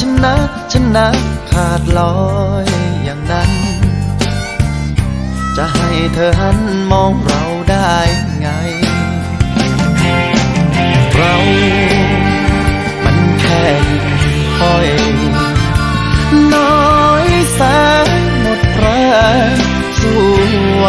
ชนะชนะขาดลอยอย่างนั้น จะให้เธอหันมองเราได้ไง เรา มันแค่ห้อยน้อยแสนหมดแรงสู้ไว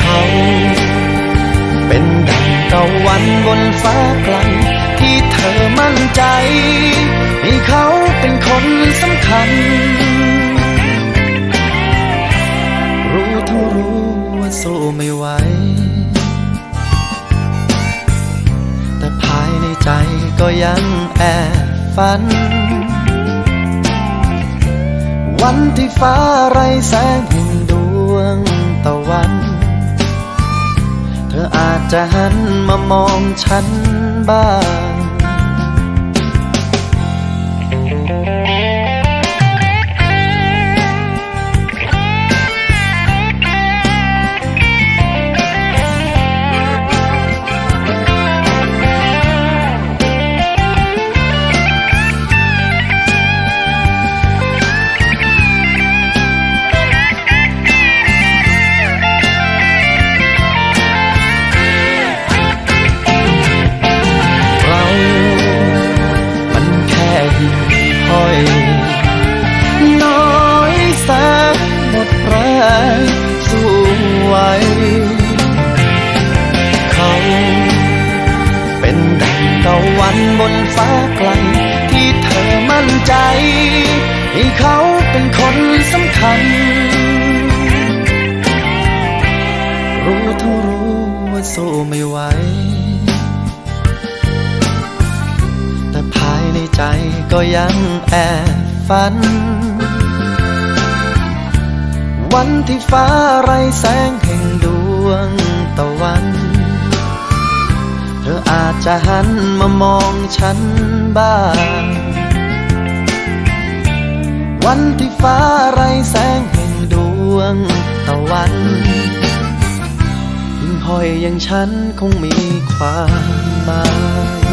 เขา เป็นดังตะวันบนฟ้าไกลที่ เธอมั่นใจ ให้เขาเป็นคนสำคัญ รู้ทั้งรู้ว่าสู้ไม่ไหว แต่ภายในใจก็ยังแอบฝัน วันที่ฟ้าไรแสงแห่งดวงตะวัน เธออาจจะหันมามองฉันบ้าง ห้อย น้อยแสนหมดแรงสู้ไหวเขาเป็นดังตะวันบนฟ้าไกลที่เธอมั่นใจ ให้เขาเป็นคนสำคัญ ใจก็ยังแอบฝัน วันที่ฟ้าไรแสงแห่งดวงตะวัน เธออาจจะหันมามองฉันบ้าง วันที่ฟ้าไรแสงแห่งดวงตะวันหิ่งห้อยอย่างฉันคงมีความหมาย